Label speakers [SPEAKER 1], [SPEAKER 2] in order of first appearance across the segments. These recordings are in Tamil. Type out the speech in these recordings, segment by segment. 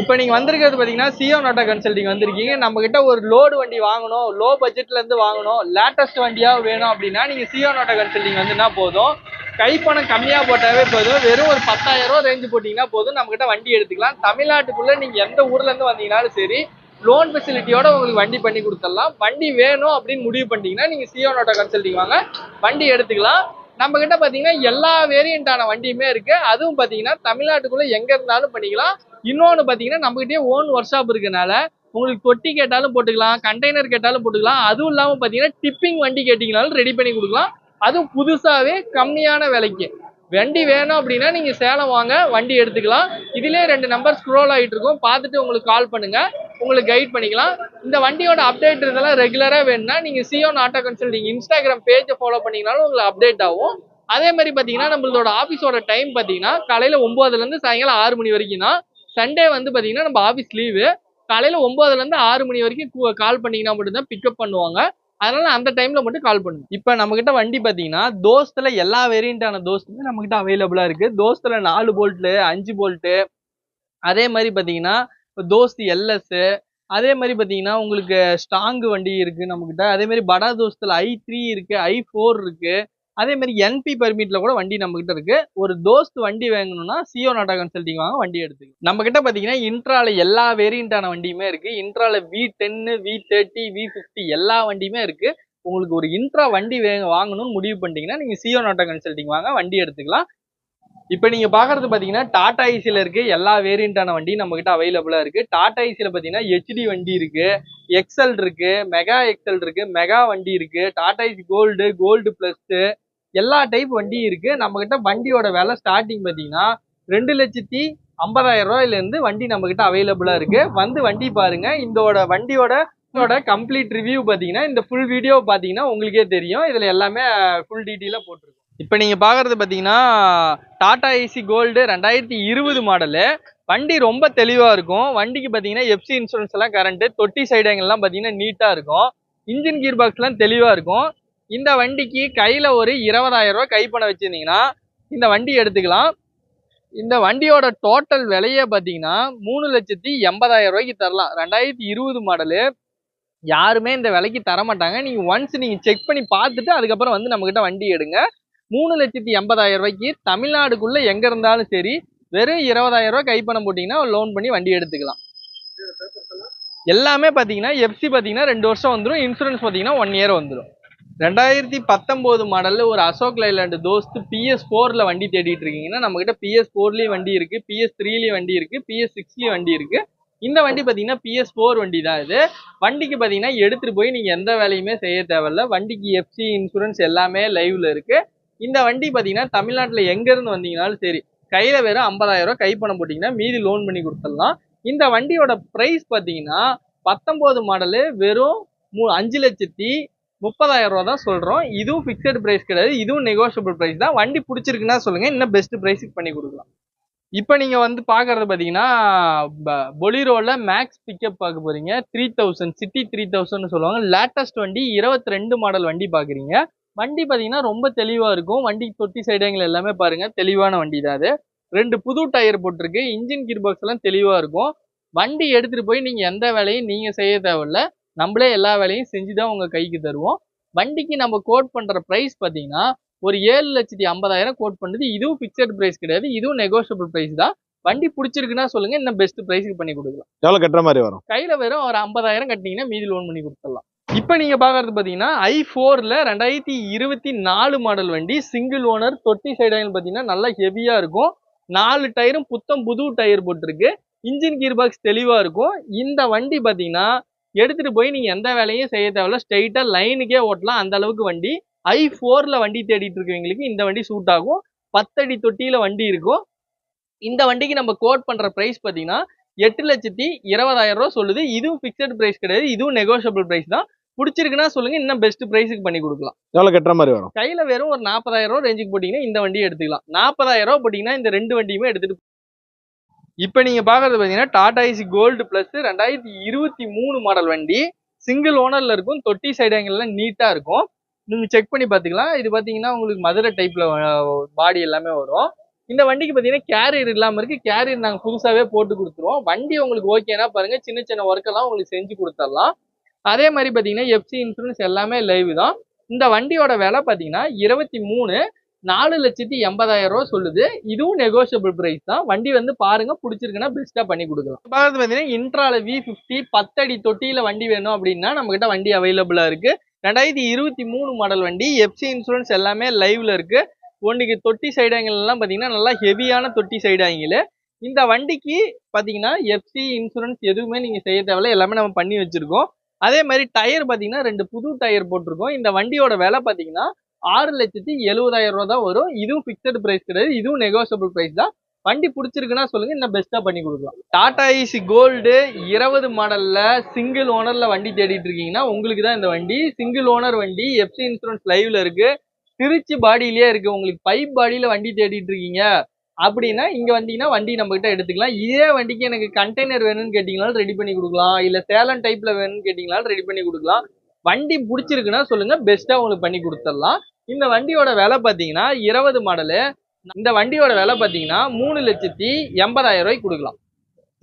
[SPEAKER 1] இப்போ நீங்கள் வந்திருக்கிறது பார்த்தீங்கன்னா சியோ நாட்டா கன்சல்டிங் வந்திருக்கீங்க. நம்மக்கிட்ட ஒரு லோடு வண்டி வாங்கணும். லோ பட்ஜெட்லேருந்து வாங்கணும். லேட்டஸ்ட் வண்டியாக வேணும் அப்படின்னா நீங்கள் சியோ நாட்டா கன்சல்டிங் வந்துன்னா போதும். கைப்பணம் கம்மியாக போட்டாவே போதும். வெறும் ஒரு பத்தாயிரம் ரூபா ரேஞ்சு போட்டிங்கன்னா போதும். நம்மக்கிட்ட வண்டி எடுத்துக்கலாம். தமிழ்நாட்டுக்குள்ளே நீங்கள் எந்த ஊர்லேருந்து வந்தீங்கனாலும் சரி லோன் ஃபெசிலிட்டியோட உங்களுக்கு வண்டி பண்ணி கொடுத்துடலாம். வண்டி வேணும் அப்படின்னு முடிவு பண்ணிட்டீங்கன்னா நீங்கள் சியோ நாட்டா கன்சல்டிங் வாங்க. வண்டி எடுத்துக்கலாம். நம்ம கிட்ட பார்த்தீங்கன்னா எல்லா வேரியண்டான வண்டியுமே இருக்குது அதுவும் பார்த்தீங்கன்னா தமிழ்நாட்டுக்குள்ளே எங்கே இருந்தாலும் பண்ணிக்கலாம். இன்னொன்னு பார்த்தீங்கன்னா நம்மகிட்டே ஓன் ஒர்க் ஷாப் இருக்கனால உங்களுக்கு தொட்டி கேட்டாலும் போட்டுக்கலாம் கண்டெய்னர் கேட்டாலும் போட்டுக்கலாம். அதுவும் இல்லாமல் பார்த்தீங்கன்னா டிப்பிங் வண்டி கேட்டிங்கனாலும் ரெடி பண்ணி கொடுக்கலாம். அதுவும் புதுசாகவே கம்மியான விலைக்கு. வண்டி வேணும் அப்படின்னா நீங்கள் சேலம் வாங்க வண்டி எடுத்துக்கலாம். இதிலே ரெண்டு நம்பர் ஸ்க்ரோல் ஆகிட்டு இருக்கும். பார்த்துட்டு உங்களுக்கு கால் பண்ணுங்கள் உங்களுக்கு கைட் பண்ணிக்கலாம். இந்த வண்டியோட அப்டேட் இதெல்லாம் ரெகுலராக வேணும்னா நீங்கள் சியோன் ஆட்டோ கன்சல்டிங் இன்ஸ்டாகிராம் பேஜை ஃபாலோ பண்ணிங்கனாலும் உங்களுக்கு அப்டேட் ஆகும். அதே மாதிரி பார்த்தீங்கன்னா நம்மளோட ஆஃபீஸோட டைம் பார்த்தீங்கன்னா காலையில் ஒன்போதுலேருந்து சாயங்காலம் ஆறு மணி வரைக்கும் தான் சண்டே வந்து பார்த்தீங்கன்னா நம்ம ஆஃபீஸ் லீவு காலையில் ஒம்போதுலேருந்து ஆறு மணி வரைக்கும் கால் பண்ணிங்கன்னா மட்டும்தான் பிக்கப் பண்ணுவாங்க. அதனால் அந்த டைமில் மட்டும் கால் பண்ணுங்க இப்போ நம்மக்கிட்ட வண்டி பார்த்தீங்கன்னா தோஸ்தில் எல்லா வேரியண்ட்டான தோஸ்துமே நம்மக்கிட்ட அவைலபிளாக இருக்குது தோஸ்தில் நாலு போல்ட்டு அஞ்சு போல்ட்டு அதே மாதிரி பார்த்தீங்கன்னா தோஸ்து எல்எஸ்ஸு அதே மாதிரி பார்த்தீங்கன்னா உங்களுக்கு ஸ்ட்ராங்கு வண்டி இருக்குது நம்மக்கிட்ட அதே மாதிரி படா தோஸ்தில் ஐ த்ரீ இருக்குது ஐ ஃபோர் இருக்குது அதே மாதிரி என்பி பர்மிட்ல கூட வண்டி நம்ம கிட்ட இருக்கு. ஒரு தோஸ்த் வண்டி வாங்கணும்னா சியோ நாட்டா கன்சல்டிங் வாங்க வண்டி எடுத்துங்க நம்ம கிட்ட பாத்தீங்கன்னா இன்ட்ரால எல்லா வேரியண்டான வண்டியுமே இருக்கு. இன்ட்ரால வி டென்னு வி தேர்ட்டி வி ஃபிஃப்டி எல்லா வண்டியுமே இருக்கு. உங்களுக்கு ஒரு இன்ட்ரா வண்டி வாங்கணும்னு முடிவு பண்ணிட்டீங்கன்னா நீங்க சியோ நாட்டா கன்சல்டிங் வாங்க வண்டி எடுத்துக்கலாம். இப்போ நீங்க பாக்குறது பாத்தீங்கன்னா டாடா ஐசில இருக்கு. எல்லா வேரியண்டான வண்டி நம்ம கிட்ட அவைலபிளா இருக்கு. டாடா ஐசில பாத்தீங்கன்னா ஹெச்டி வண்டி இருக்கு. எக்ஸல் இருக்கு. மெகா எக்ஸல் இருக்கு. மெகா வண்டி இருக்கு. Tata Ace gold gold plus எல்லா டைப் வண்டியும் இருக்கு. நம்ம கிட்ட வண்டியோட விலை ஸ்டார்டிங் பார்த்தீங்கன்னா ரெண்டு லட்சத்தி ஐம்பதாயிரம் ரூபாயிலேருந்து வண்டி நம்ம கிட்ட அவைலபிளா இருக்கு. வந்து வண்டி பாருங்க. இதோட வண்டியோட கம்ப்ளீட் ரிவ்யூ பார்த்தீங்கன்னா இந்த ஃபுல் வீடியோ பார்த்தீங்கன்னா உங்களுக்கே தெரியும். இதில் எல்லாமே ஃபுல் டீட்டெயிலாக போட்டிருக்கோம். இப்போ நீங்கள் பார்க்குறது பார்த்தீங்கன்னா டாடா ஏசி கோல்டு ரெண்டாயிரத்தி இருபது மாடலு வண்டி ரொம்ப தெளிவாக இருக்கும். வண்டிக்கு பார்த்தீங்கன்னா எஃப்சி இன்சூரன்ஸ் எல்லாம் கரண்ட்டு தொட்டி சைடுங்கெல்லாம் பார்த்தீங்கன்னா நீட்டாக இருக்கும். இன்ஜின் கீர் பாக்ஸ்லாம் தெளிவாக இருக்கும். இந்த வண்டிக்கு கையில் ஒரு இருபதாயிரம் ரூபாய் கைப்பணம் வச்சிருந்தீங்கன்னா இந்த வண்டி எடுத்துக்கலாம். இந்த வண்டியோட டோட்டல் விலையே பார்த்தீங்கன்னா மூணு லட்சத்தி எண்பதாயிரம் ரூபாய்க்கு தரலாம். ரெண்டாயிரத்தி இருபது மாடலு யாருமே இந்த விலைக்கு தர மாட்டாங்க. நீங்கள் ஒன்ஸ் நீங்கள் செக் பண்ணி பார்த்துட்டு அதுக்கப்புறம் வந்து நம்மக்கிட்ட வண்டி எடுங்க. மூணு லட்சத்தி எண்பதாயிரம் ரூபாய்க்கு தமிழ்நாடுக்குள்ளே எங்கே இருந்தாலும் சரி வெறும் இருபதாயிரம் ரூபா கைப்பணம் போட்டிங்கன்னா லோன் பண்ணி வண்டி எடுத்துக்கலாம். எல்லாமே பார்த்தீங்கன்னா எஃப்சி பார்த்தீங்கன்னா ரெண்டு வருஷம் வந்துடும் இன்சூரன்ஸ் பார்த்தீங்கன்னா ஒன் இயர் வந்துடும் ரெண்டாயிரத்தி பத்தொம்போது மாடலில் ஒரு அசோக் லைலாண்டு தோஸ்து பிஎஸ் ஃபோரில் வண்டி தேடிட்டு இருக்கீங்கன்னா நம்மக்கிட்ட பிஎஸ் ஃபோர்லேயும் வண்டி இருக்குது பிஎஸ் த்ரீலேயும் வண்டி இருக்குது பிஎஸ் சிக்ஸ்லேயும் வண்டி இருக்குது இந்த வண்டி பார்த்தீங்கன்னா பிஎஸ் ஃபோர் வண்டி தான் இது. வண்டிக்கு பார்த்தீங்கன்னா எடுத்துகிட்டு போய் நீங்கள் எந்த வேலையுமே செய்ய தேவையில்ல. வண்டிக்கு எஃப்சி இன்சூரன்ஸ் எல்லாமே லைவில் இருக்குது இந்த வண்டி பார்த்தீங்கன்னா தமிழ்நாட்டில் எங்கேருந்து வந்தீங்கனாலும் சரி கையில் வெறும் ஐம்பதாயிரம் ரூபாய் கைப்பணம் போட்டீங்கன்னா மீதி லோன் பண்ணி கொடுத்துடலாம். இந்த வண்டியோட ப்ரைஸ் பார்த்தீங்கன்னா பத்தொம்போது மாடலு வெறும் மூ- அஞ்சு லட்சத்தி முப்பதாயிரம் ரூபா தான் சொல்கிறோம் இதுவும் ஃபிக்ஸட் ப்ரைஸ் கிடையாது. இதுவும் நெகோஷியபிள் ப்ரைஸ் தான். வண்டி பிடிச்சிருக்குன்னா சொல்லுங்கள் இன்னும் பெஸ்ட் ப்ரைஸுக்கு பண்ணி கொடுக்கலாம். இப்போ நீங்கள் வந்து பார்க்குறது பார்த்தீங்கன்னா பொலிரோவில் மேக்ஸ் பிக்கப் பார்க்க போகிறீங்க த்ரீ தௌசண்ட் சிட்டி த்ரீ தௌசண்ட்னு சொல்லுவாங்க. லேட்டஸ்ட் வண்டி இருபத்தி ரெண்டு மாடல் வண்டி பார்க்குறீங்க வண்டி பார்த்தீங்கன்னா ரொம்ப தெளிவாக இருக்கும். வண்டி தொட்டி சைடுங்கள் எல்லாமே பாருங்கள் தெளிவான வண்டி தான் அது. ரெண்டு புது டயர் போட்டிருக்கு. இன்ஜின் கீர் பாக்ஸ் எல்லாம் தெளிவாக இருக்கும். வண்டி எடுத்துகிட்டு போய் நீங்கள் எந்த வேலையும் நீங்கள் செய்ய தேவையில்ல. நம்மளே எல்லா வேலையும் செஞ்சு தான் உங்க கைக்கு தருவோம். வண்டிக்கு நம்ம கோட் பண்ற பிரைஸ் பாத்தீங்கன்னா ஒரு ஏழு லட்சத்தி ஐம்பதாயிரம் கோட் பண்ணுது. இதுவும் பிக்சட் பிரைஸ் கிடையாது. இதுவும் நெகோஷியபிள் பிரைஸ் தான். வண்டி பிடிச்சிருக்குன்னா சொல்லுங்க. இன்னும் பெஸ்ட் பிரைஸ்க்கு பண்ணி கொடுக்கலாம்.
[SPEAKER 2] எவ்வளவு கட்டுற மாதிரி வரும்?
[SPEAKER 1] கையில வெறும் ஒரு ஐம்பதாயிரம் கட்டினீங்கன்னா மீதி லோன் பண்ணி கொடுத்துடலாம். இப்போ நீங்க பாக்குறது பாத்தீங்கன்னா ஐ ஃபோர்ல ரெண்டாயிரத்தி இருபத்தி நாலு மாடல் வண்டி சிங்கிள் ஓனர் தொட்டி சைடு பாத்தீங்கன்னா நல்லா ஹெவியா இருக்கும். நாலு டயரும் புத்தம் புது டயர் போட்டிருக்கு. இன்ஜின் கியர் பாக்ஸ் தெளிவா இருக்கும். இந்த வண்டி பாத்தீங்கன்னா எடுத்துட்டு போய் நீங்க எந்த வேலையும் செய்ய தேவையில்ல. ஸ்ட்ரைட்டா லைனுக்கே ஓட்டலாம். அந்த அளவுக்கு வண்டி. ஐ ஃபோர்ல வண்டி தேடிட்டு இருக்கவங்களுக்கு இந்த வண்டி சூட் ஆகும். பத்தடி தொட்டியில வண்டி இருக்கும். இந்த வண்டிக்கு நம்ம கோட் பண்ற பிரைஸ் பாத்தீங்கன்னா எட்டு லட்சத்தி இருபதாயிரம் ரூபா சொல்லுது. இதுவும் பிக்சட் பிரைஸ் கிடையாது. இதுவும் நெகோஷியபிள் பிரைஸ் தான். பிடிச்சிருக்குன்னா சொல்லுங்க. இன்னும் பெஸ்ட் பிரைஸுக்கு பண்ணி கொடுக்கலாம்.
[SPEAKER 2] எவ்வளவு கட்டுற மாதிரி வரும்?
[SPEAKER 1] கையில வெறும் ஒரு நாற்பதாயிரம் ரூபா ரேஞ்சுக்கு போட்டீங்கன்னா இந்த வண்டியை எடுத்துக்கலாம். நாற்பதாயிரம் ரூபா போட்டீங்கன்னா இந்த ரெண்டு வண்டியுமே எடுத்துட்டு இப்போ நீங்கள் பார்க்குறது பார்த்தீங்கன்னா டாடா ஐசி கோல்டு ப்ளஸ் ரெண்டாயிரத்தி இருபத்தி மூணு மாடல் வண்டி. சிங்கிள் ஓனரில் இருக்கும் தொட்டி சைடுங்கள்லாம் நீட்டாக இருக்கும். நீங்கள் செக் பண்ணி பார்த்துக்கலாம் இது பார்த்தீங்கன்னா உங்களுக்கு மதுரை டைப்பில் பாடி எல்லாமே வரும். இந்த வண்டிக்கு பார்த்தீங்கன்னா கேரியர் இல்லாமல் இருக்குது கேரியர் நாங்கள் புதுசாகவே போட்டு கொடுத்துருவோம். வண்டி உங்களுக்கு ஓகேனா பாருங்கள் சின்ன சின்ன ஒர்க்கெல்லாம் உங்களுக்கு செஞ்சு கொடுத்துடலாம். அதே மாதிரி பார்த்தீங்கன்னா எஃப்சி இன்சூரன்ஸ் எல்லாமே லைவ் தான். இந்த வண்டியோட விலை பார்த்தீங்கன்னா இருபத்தி மூணு நாலு லட்சத்தி எண்பதாயிரம் ரூபா சொல்லுது. இதுவும் நெகோஷியபிள் பிரைஸ் தான். வண்டி வந்து பாருங்க பிடிச்சிருக்குன்னா பெஸ்ட்டாக பண்ணி கொடுக்கலாம். பார்த்து பார்த்தீங்கன்னா இன்ட்ரால வி ஃபிஃப்டி பத்தடி தொட்டியில் வண்டி வேணும் அப்படின்னா நம்மகிட்ட வண்டி அவைலபிளாக இருக்கு. ரெண்டாயிரத்தி இருபத்தி மூணு மாடல் வண்டி எஃப்சி இன்சூரன்ஸ் எல்லாமே லைவ்ல இருக்கு. ஒன்றுக்கு தொட்டி சைடாங்கலாம் பார்த்தீங்கன்னா நல்லா ஹெவியான தொட்டி சைடாங்கல் இந்த வண்டிக்கு பார்த்தீங்கன்னா எஃப்சி இன்சூரன்ஸ் எதுவுமே நீங்கள் செய்ய தேவையில்ல. எல்லாமே நம்ம பண்ணி வச்சிருக்கோம். அதே மாதிரி டயர் பார்த்தீங்கன்னா ரெண்டு புது டயர் போட்டிருக்கோம். இந்த வண்டியோட விலை பார்த்தீங்கன்னா ஆறு லட்சத்தி எழுபதாயிரம் ரூபா தான் வரும். இதுவும் ஃபிக்ஸட் பிரைஸ் கிடையாது. இதுவும் நெகோசியபிள் பிரைஸ் தான். வண்டி பிடிச்சிருக்குன்னா சொல்லுங்க இன்னும் பெஸ்ட்டாக பண்ணி கொடுக்கலாம். டாடா ஏசி கோல்டு இருபது மாடல்ல சிங்கிள் ஓனர்ல வண்டி தேடிட்டு இருக்கீங்கன்னா உங்களுக்கு தான் இந்த வண்டி. சிங்கிள் ஓனர் வண்டி எஃப்சி இன்சூரன்ஸ் லைவ்ல இருக்கு. திருச்சி பாடியிலேயே இருக்கு. உங்களுக்கு பைப் பாடியில வண்டி தேடிட்டு இருக்கீங்க. அப்படின்னா இங்க வந்தீங்கன்னா வண்டி நம்ம கிட்ட எடுத்துக்கலாம். இதே வண்டிக்கு எனக்கு கண்டெய்னர் வேணும்னு கேட்டீங்கனாலும் ரெடி பண்ணி கொடுக்கலாம். இல்ல சேலம் டைப்ல வேணும்னு கேட்டீங்கனாலும் ரெடி பண்ணி கொடுக்கலாம். வண்டி பிடிச்சிருக்குன்னா சொல்லுங்க பெஸ்ட்டா உங்களுக்கு பண்ணி கொடுத்துடலாம். இந்த வண்டியோட விலை பாத்தீங்கன்னா இருபது மாடலு இந்த வண்டியோட விலை பாத்தீங்கன்னா மூணு லட்சத்தி எண்பதாயிரம் ரூபாய்க்கு கொடுக்கலாம்.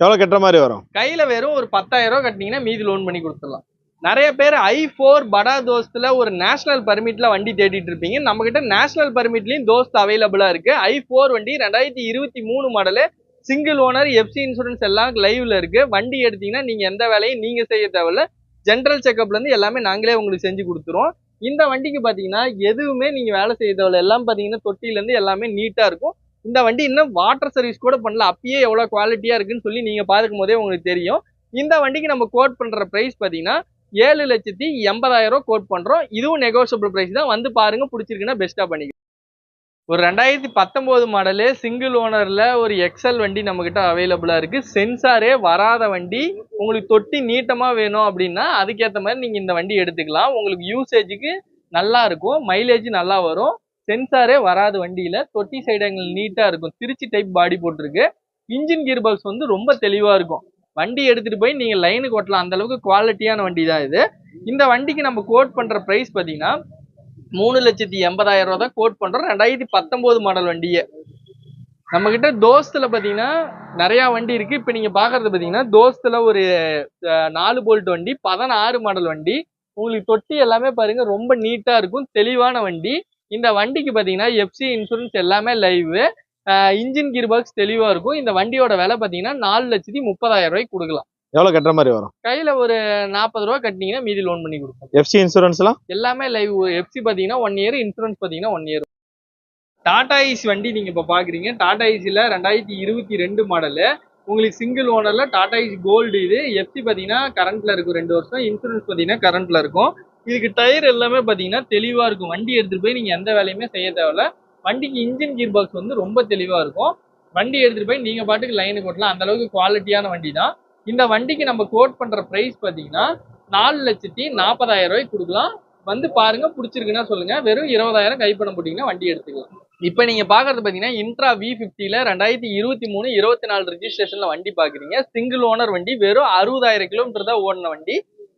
[SPEAKER 2] எவ்வளவு கட்டுற மாதிரி வரும்?
[SPEAKER 1] கையில வெறும் ஒரு பத்தாயிரம் ரூபாய் கட்டினீங்கன்னா மீதி லோன் பண்ணி கொடுத்துடலாம். நிறைய பேர் ஐ ஃபோர் படா தோஸ்துல ஒரு நேஷனல் பர்மிட்ல வண்டி தேடிட்டு இருப்பீங்க. நம்ம கிட்ட நேஷனல் பர்மிட்லயும் தோஸ்த் அவைலபிளா இருக்கு. ஐ ஃபோர் வண்டி ரெண்டாயிரத்தி இருபத்தி மூணு model single owner FC insurance எல்லாம் லைவ்ல இருக்கு. வண்டி எடுத்தீங்கன்னா நீங்க எந்த வேலையும் நீங்க செய்ய தேவையில்ல. ஜென்ரல் செக்அப்லேருந்து எல்லாமே நாங்களே உங்களுக்கு செஞ்சு கொடுத்துருவோம். இந்த வண்டிக்கு பார்த்தீங்கன்னா எதுவுமே நீங்கள் வேலை செய்ய எல்லாம் பார்த்தீங்கன்னா தொட்டிலேருந்து எல்லாமே நீட்டாக இருக்கும். இந்த வண்டி இன்னும் வாட்டர் சர்வீஸ் கூட பண்ணல. அப்பயே எவ்வளோ குவாலிட்டியாக இருக்குன்னு சொல்லி நீங்கள் பார்க்கும் போதே உங்களுக்கு தெரியும். இந்த வண்டிக்கு நம்ம கோட் பண்ணுற ப்ரைஸ் பார்த்தீங்கன்னா ஏழு லட்சத்தி எண்பதாயிரம் கோட் பண்ணுறோம் இதுவும் நெகோசியபிள் ப்ரைஸ் தான். வந்து பாருங்கள் பிடிச்சிருக்குன்னா பெஸ்ட்டாக பண்ணிக்கலாம். ஒரு ரெண்டாயிரத்தி பத்தொம்போது மாடலு சிங்கிள் ஓனர்ல ஒரு எக்ஸல் வண்டி நம்ம கிட்ட அவைலபிளா இருக்கு. சென்சாரே வராத வண்டி உங்களுக்கு தொட்டி நீட்டமா வேணும் அப்படின்னா அதுக்கேற்ற மாதிரி நீங்க இந்த வண்டி எடுத்துக்கலாம். உங்களுக்கு யூசேஜுக்கு நல்லா இருக்கும் மைலேஜ் நல்லா வரும். சென்சாரே வராத வண்டியில தொட்டி சைடங்கள் நீட்டா இருக்கும். திருச்சி டைப் பாடி போட்டிருக்கு. இன்ஜின் கியர் பாக்ஸ் வந்து ரொம்ப தெளிவா இருக்கும். வண்டி எடுத்துட்டு போய் நீங்க லைனுக்கு ஓட்டலாம். அந்த அளவுக்கு குவாலிட்டியான வண்டி தான் இது. இந்த வண்டிக்கு நம்ம கோட் பண்ற பிரைஸ் பாத்தீங்கன்னா மூணு லட்சத்தி எண்பதாயிரம் ரூபா தான் கோட் பண்றோம். ரெண்டாயிரத்தி பத்தொன்பது மாடல் வண்டியை. நம்ம கிட்ட தோஸ்துல பாத்தீங்கன்னா நிறைய வண்டி இருக்கு. இப்ப நீங்க பாக்குறது பாத்தீங்கன்னா தோஸ்துல ஒரு நாலு போல்ட் வண்டி பதினாறு மாடல் வண்டி. உங்களுக்கு தொட்டி எல்லாமே பாருங்க ரொம்ப நீட்டா இருக்கும். தெளிவான வண்டி. இந்த வண்டிக்கு பாத்தீங்கன்னா எஃப்சி இன்சூரன்ஸ் எல்லாமே லைவ் இன்ஜின் கியர் பாக்ஸ் தெளிவா இருக்கும். இந்த வண்டியோட விலை பாத்தீங்கன்னா நாலு லட்சத்தி முப்பதாயிரம் ரூபாய்க்கு கொடுக்கலாம்.
[SPEAKER 2] எவ்வளவு கட்டுற மாதிரி வரும்?
[SPEAKER 1] கையில ஒரு நாற்பது ரூபா கட்டினீங்கன்னா மீதி லோன் பண்ணி கொடுப்போம்.
[SPEAKER 2] எஃப்சி இன்சூரன்ஸ்லாம்
[SPEAKER 1] எல்லாமே லைவ் எஃப்சி பாத்தீங்கன்னா ஒன் இயர் இன்சூரன்ஸ் பாத்தீங்கன்னா ஒன் இயர் டாடா ஐஸ் வண்டி நீங்க இப்ப பாக்குறீங்க. டாடா ஐஸ்ல ரெண்டாயிரத்தி இருபத்தி ரெண்டு மாடலு உங்களுக்கு சிங்கிள் ஓனர்ல டாடா ஐஸ் கோல்டு இது. எஃப்சி பாத்தீங்கன்னா கரண்ட்ல இருக்கும் ரெண்டு வருஷம். இன்சூரன்ஸ் பாத்தீங்கன்னா கரண்ட்ல இருக்கும். இதுக்கு டயர் எல்லாமே பாத்தீங்கன்னா தெளிவா இருக்கும். வண்டி எடுத்துட்டு போய் நீங்க எந்த வேலையுமே செய்ய தேவையில்ல. வண்டிக்கு இன்ஜின் கீர் பாக்ஸ் வந்து ரொம்ப தெளிவா இருக்கும். வண்டி எடுத்துட்டு போய் நீங்க பாட்டுக்கு லைனுக்கு ஓட்டலாம் அந்த அளவுக்கு குவாலிட்டியான வண்டி தான் இந்த வண்டிக்கு நம்ம கோட் பண்ற பிரைஸ் பாத்தீங்கன்னா நாலு லட்சத்தி நாற்பதாயிரம் ரூபாய்க்கு கொடுக்கலாம். வந்து பாருங்க பிடிச்சிருக்குன்னா சொல்லுங்க. வெறும் இருபதாயிரம் கைப்பணம் போட்டீங்கன்னா வண்டி எடுத்துக்கலாம். இப்போ நீங்க பாக்குறது பாத்தீங்கன்னா இன்ட்ரா வி பிப்டியில ரெண்டாயிரத்தி இருபத்தி மூணு இருபத்தி நாலு ரெஜிஸ்ட்ரேஷன்ல வண்டி பாக்குறீங்க. சிங்கிள் ஓனர் வண்டி வெறும் அறுபதாயிரம் கிலோமீட்டர் தான் ஓடின வண்டி.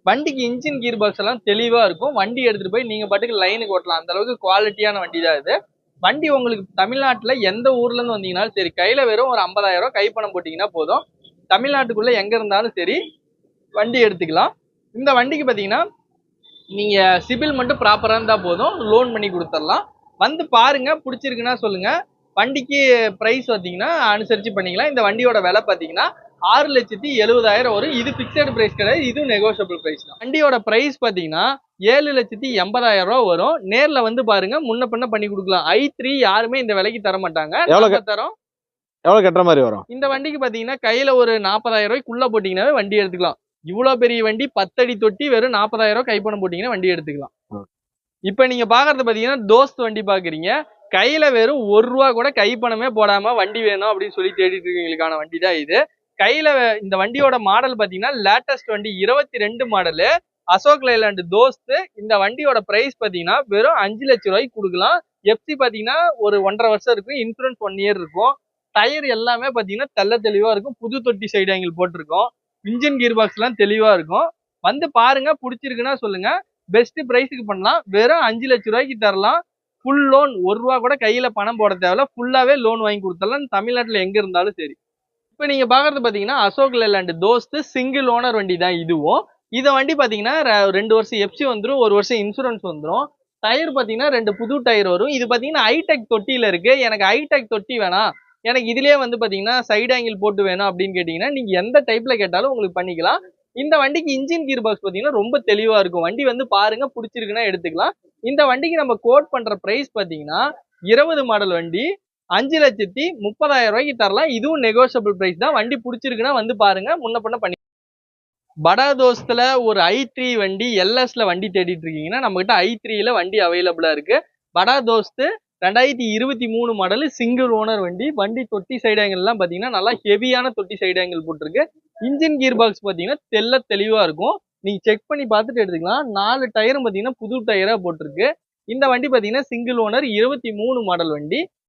[SPEAKER 1] வண்டிக்கு இன்ஜின் கீர் பாக்ஸ் எல்லாம் தெளிவா இருக்கும். வண்டி எடுத்துட்டு போய் நீங்க பாட்டுக்கு லைனுக்கு ஓட்டலாம். அந்த அளவுக்கு குவாலிட்டியான வண்டி தான் இது. வண்டி உங்களுக்கு தமிழ்நாட்டுல எந்த ஊர்ல இருந்து வந்தீங்கன்னாலும் சரி கையில வெறும் ஒரு ஐம்பதாயிரம் ரூபாய் கைப்பணம் போட்டீங்கன்னா போதும். தமிழ்நாட்டுக்குள்ள எங்க இருந்தாலும் சரி வண்டி எடுத்துக்கலாம். இந்த வண்டிக்கு பாத்தீங்கன்னா நீங்க சிபில் மட்டும் ப்ராப்பரா இருந்தா போதும். லோன் பண்ணி கொடுத்துடலாம். வந்து பாருங்க பிடிச்சிருக்குன்னா சொல்லுங்க. வண்டிக்கு பிரைஸ் பார்த்தீங்கன்னா அனுசரிச்சு பண்ணிக்கலாம். இந்த வண்டியோட விலை பார்த்தீங்கன்னா ஆறு லட்சத்தி எழுபதாயிரம் வரும். இது பிக்சடு பிரைஸ் கிடையாது. இதுவும் நெகோஷியபிள் பிரைஸ் தான். வண்டியோட பிரைஸ் பார்த்தீங்கன்னா ஏழு லட்சத்தி எண்பதாயிரம் ரூபா வரும். நேர்ல வந்து பாருங்க முன்ன பின்ன பண்ணி கொடுக்கலாம். ஐ த்ரீ யாருமே இந்த விலைக்கு தர மாட்டாங்க தரோம்.
[SPEAKER 2] எவ்வளவு கட்டுற மாதிரி வரும்?
[SPEAKER 1] இந்த வண்டிக்கு பாத்தீங்கன்னா கையில ஒரு நாற்பதாயிரம் ரூபாய்க்குள்ள போட்டீங்கன்னாவே வண்டி எடுத்துக்கலாம். இவ்வளவு பெரிய வண்டி பத்தடி தொட்டி வெறும் நாற்பதாயிரம் ரூபாய் கைப்பணம் போட்டீங்கன்னா வண்டி எடுத்துக்கலாம். இப்ப நீங்க பாக்குறது பாத்தீங்கன்னா தோஸ்த் வண்டி பாக்குறீங்க. கையில வெறும் ஒரு ரூபா கூட கைப்பணமே போடாம வண்டி வேணும் அப்படின்னு சொல்லி தேடிட்டு இருக்கீங்களுக்கான வண்டி தான் இது. கையில இந்த வண்டியோட மாடல் பாத்தீங்கன்னா லேட்டஸ்ட் வண்டி இருபத்தி ரெண்டு மாடலு அசோக் லைலாண்ட் தோஸ்த். இந்த வண்டியோட பிரைஸ் பாத்தீங்கன்னா வெறும் அஞ்சு லட்சம் ரூபாய்க்கு கொடுக்கலாம். எஃப்சி பாத்தீங்கன்னா ஒரு ஒன்றரை வருஷம் இருக்கும். இன்சூரன்ஸ் ஒன் இயர் இருக்கும். டயர் எல்லாமே பார்த்தீங்கன்னா தெள்ள தெளிவாக இருக்கும். புது தொட்டி சைடு ஆங்கிள் போட்டிருக்கோம். இன்ஜின் கீர் பாக்ஸ்லாம் தெளிவாக இருக்கும். வந்து பாருங்க பிடிச்சிருக்குன்னா சொல்லுங்க. பெஸ்ட் ப்ரைஸுக்கு பண்ணலாம். வெறும் அஞ்சு லட்ச ரூபாய்க்கு தரலாம். ஃபுல் லோன் ஒரு ரூபா கூட கையில் பணம் போட தேவையில்ல. ஃபுல்லாகவே லோன் வாங்கி கொடுத்துடலாம். தமிழ்நாட்டில் எங்கே இருந்தாலும் சரி. இப்போ நீங்கள் பார்க்குறது பார்த்தீங்கன்னா அசோக் லேலாண்டு தோஸ்து சிங்கிள் ஓனர் வண்டி தான் இதுவும். இதை வண்டி பார்த்தீங்கன்னா ரெண்டு வருஷம் எஃப்சி வந்துடும் ஒரு வருஷம் இன்சூரன்ஸ் வந்துடும் டயர் பார்த்தீங்கன்னா ரெண்டு புது டயர் வரும். இது பார்த்தீங்கன்னா ஹைடெக் தொட்டியில் இருக்குது எனக்கு ஹைடெக் தொட்டி வேணாம். எனக்கு இதுலேயே வந்து பார்த்தீங்கன்னா சைடு ஆங்கிள் போட்டு வேணும் அப்படின்னு கேட்டிங்கன்னா நீங்கள் எந்த டைப்பில் கேட்டாலும் உங்களுக்கு பண்ணிக்கலாம். இந்த வண்டிக்கு இன்ஜின் கீர் பாக்ஸ் பார்த்தீங்கன்னா ரொம்ப தெளிவாக இருக்கும். வண்டி வந்து பாருங்கள் பிடிச்சிருக்குன்னா எடுத்துக்கலாம். இந்த வண்டிக்கு நம்ம கோட் பண்ணுற ப்ரைஸ் பார்த்தீங்கன்னா இருபது மாடல் வண்டி அஞ்சு லட்சத்தி முப்பதாயிரம் ரூபாய்க்கு தரலாம். இதுவும் நெகோஷியபிள் ப்ரைஸ் தான். வண்டி பிடிச்சிருக்குன்னா வந்து பாருங்கள் முன்ன பண்ண பண்ணி படாதோஸ்தில் ஒரு ஐ த்ரீ வண்டி எல்எஸ்ல வண்டி தேடிட்டு இருக்கீங்கன்னா நம்மகிட்ட ஐ த்ரீல வண்டி அவைலபிளாக இருக்குது படா தோஸ்து ரெண்டாயிரத்தி இருபத்தி மூணு மாடல் சிங்கிள் ஓனர் வண்டி வண்டி தொட்டி சைடு பார்த்தீங்கன்னா நல்லா ஹெவியான தொட்டி சைடு ஆங்கிள் போட்டிருக்கு. இன்ஜின் கீர் பாக்ஸ் பார்த்தீங்கன்னா தெல்ல தெளிவாக இருக்கும். நீங்கள் செக் பண்ணி பார்த்துட்டு எடுத்துக்கலாம். நாலு டயரும் பார்த்தீங்கன்னா புது டயராக போட்டிருக்கு. இந்த வண்டி பார்த்தீங்கன்னா சிங்கிள் ஓனர் இருபத்தி மூணு மாடல் வண்டி.